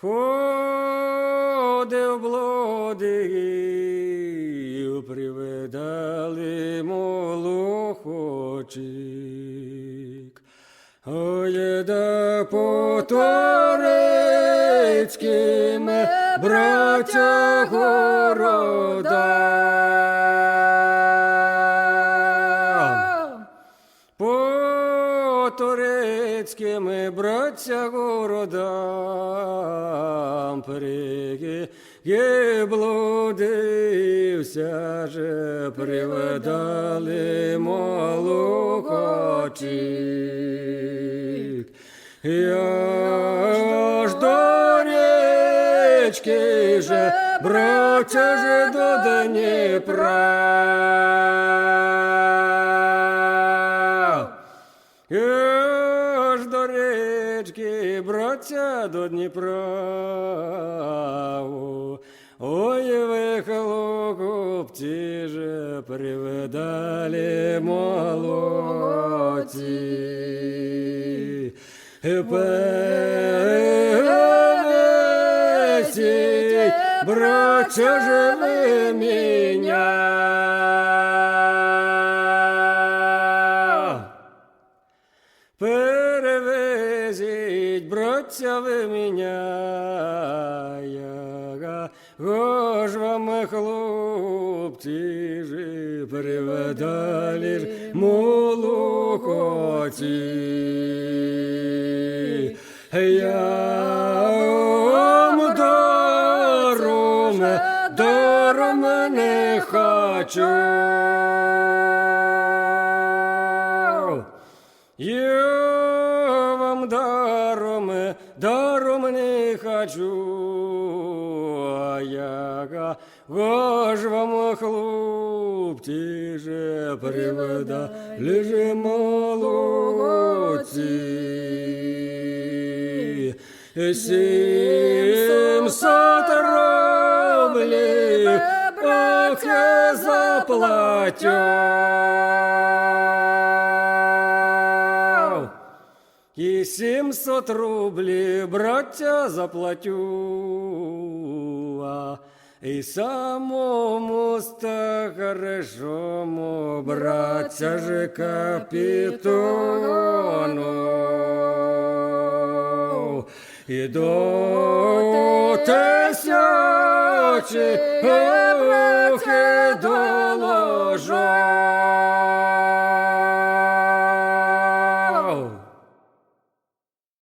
Ходив блудив, привидали молохочик. Ой, да по турецьким браття города. По турецьким братця городам блудився же приведали молокочик. Я ж до річки же, браття же до Дніпра. Я ж до річки, братця до Дніпра. Ой, ви хлопці же привидали молоді. Перевесіть, братця же меня. Перевезіть, братця, ви мене, гож вам, хлопці, жи, приведали ж молокоті. Я вам даром, даром не хочу. Я вам даром, даром не хочу, а яка гож вам хлопці же приведа, лиже молодці. Сімсот рублів, ох, я І сімсот рублів, браття, заплатю, а і самому старшому братця же капітону. І до тисячі охи доложу.